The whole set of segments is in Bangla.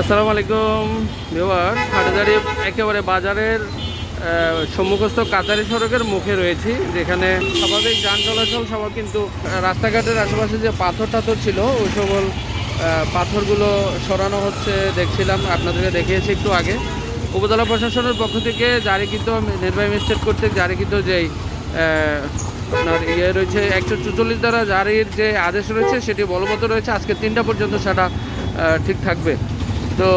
আসসালামু আলাইকুম ভিউয়ার হাটাজারি একেবারে বাজারের সম্মুখস্থ কাতারি সড়কের মুখে রয়েছি, যেখানে স্বাভাবিক যান চলাচল সবার কিন্তু রাস্তাঘাটের আশেপাশে যে পাথর টাথর ছিল, ওই সকল পাথরগুলো সরানো হচ্ছে, দেখছিলাম, আপনাদেরকে দেখিয়েছি একটু আগে। উপজেলা প্রশাসনের পক্ষ থেকে জারিকৃত নির্বাহী ম্যাজিস্ট্রেট কর্তৃক জারিকৃত যেই আপনার ইয়ে রয়েছে, একশো চুচল্লিশ দ্বারা জারির যে আদেশ রয়েছে, সেটি বলবৎ রয়েছে। আজকে তিনটা পর্যন্ত সেটা ঠিক থাকবে। তো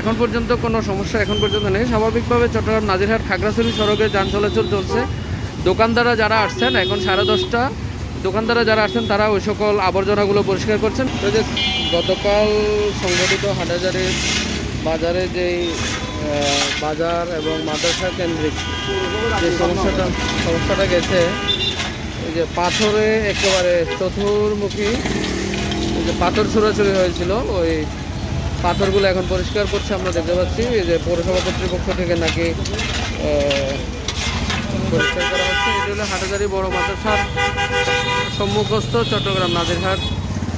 এখন পর্যন্ত কোনো সমস্যা এখন পর্যন্ত নেই। স্বাভাবিকভাবে চট্টগ্রাম নাজিরহাট খাগড়াছড়ি সড়কে যান চলাচল চলছে। দোকানদাররা যারা আসছেন, এখন সাড়ে দশটা। দোকানদাররা যারা আসছেন, তারা ওই সকল আবর্জনাগুলো পরিষ্কার করছেন। তো যে গতকাল সংগঠিত হাটাজারির বাজারে যেই বাজার এবং মাদ্রাসা কেন্দ্রিক যে সমস্যাটা সমস্যাটা গেছে, এই যে পাথরে একেবারে চতুর্মুখী যে পাথর ছোড়াছুড়ি হয়েছিল, ওই পাথরগুলো এখন পরিষ্কার করছে, আমরা দেখতে পাচ্ছি। যে পৌরসভা কর্তৃপক্ষ থেকে নাকি পরিষ্কার করা হচ্ছে। এটি হলো হাটাজারি বড় মাদ্রাসার সম্মুখস্থ চট্টগ্রাম নাজিরহাট।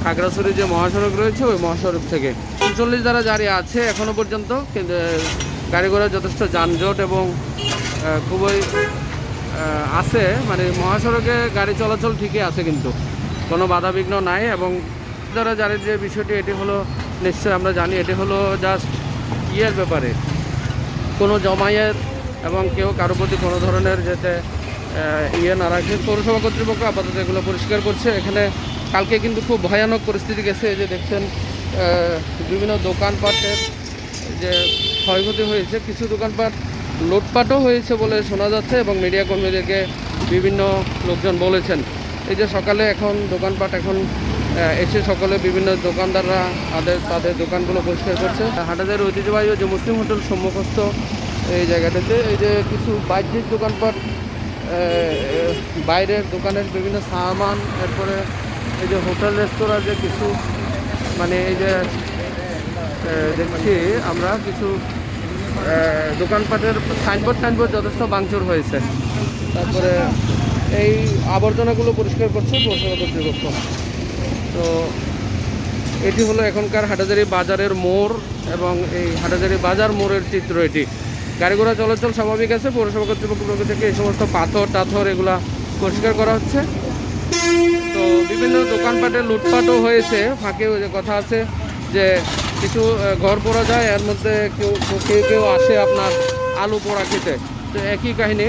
খাগড়াছড়ি যে মহাসড়ক রয়েছে, ওই মহাসড়ক থেকে। উনচল্লিশ দ্বারা জারি আছে এখনও পর্যন্ত, কিন্তু গাড়ি ঘোড়া যথেষ্ট যানজট এবং খুবই আছে। মানে মহাসড়কে গাড়ি চলাচল ঠিকই আছে কিন্তু। কোনো বাধাবিঘ্ন নাই এবং দ্বারা জারির যে বিষয়টি, এটি হলো নিশ্চয়ই আমরা জানি, এটি হলো জাস্ট ইয়ের ব্যাপারে। কোনো জমায়ের এবং কেউ কারও প্রতি কোনো ধরনের যাতে ইয়ে না রাখে, পৌরসভা কর্তৃপক্ষ আপাতত এগুলো পরিষ্কার করছে। এখানে কালকে কিন্তু খুব ভয়ানক পরিস্থিতি গেছে যে দেখছেন বিভিন্ন দোকানপাটের যে ক্ষয়ক্ষতি হয়েছে, কিছু দোকানপাট লুটপাটও হয়েছে বলে শোনা যাচ্ছে এবং মিডিয়া কর্মীদেরকে বিভিন্ন লোকজন বলেছেন। এই যে সকালে এখন দোকানপাট এখন এসে সকলে বিভিন্ন দোকানদাররা তাদের তাদের দোকানগুলো পরিষ্কার করছে। হাটাদের ঐতিহ্যবাহী যে মুসলিম হোটেল সম্মুখস্থ এই জায়গাটাতে, এই যে কিছু বাহ্যিক দোকানপাট বাইরের দোকানের বিভিন্ন সামান, এরপরে এই যে হোটেল রেস্তোরাঁ যে কিছু মানে এই যে দেখছি আমরা কিছু দোকানপাটের সাইনবোর্ড টাইনবোর্ড যথেষ্ট ভাঙচুর হয়েছে। তারপরে এই আবর্জনাগুলো পরিষ্কার করছে পৌরসভা কর্তৃপক্ষ। তো এটি হলো এখনকার হাটাজারি বাজারের মোড় এবং এই হাটাজারি বাজার মোড়ের চিত্র এটি। গাড়ি ঘোড়া চলাচল স্বাভাবিক আছে, পৌরসভা কর্তৃপক্ষ থেকে এই সমস্ত পাথর, টাথর এগুলা পরিষ্কার করা হচ্ছে। তো বিভিন্ন দোকানপাটে লুটপাটও হয়েছে, ফাঁকে কথা আছে যে কিছু ঘর পোড়া যায়, এর মধ্যে কেউ কেউ কেউ আসে আপনার আলু পোড়া খেতে। তো একই কাহিনী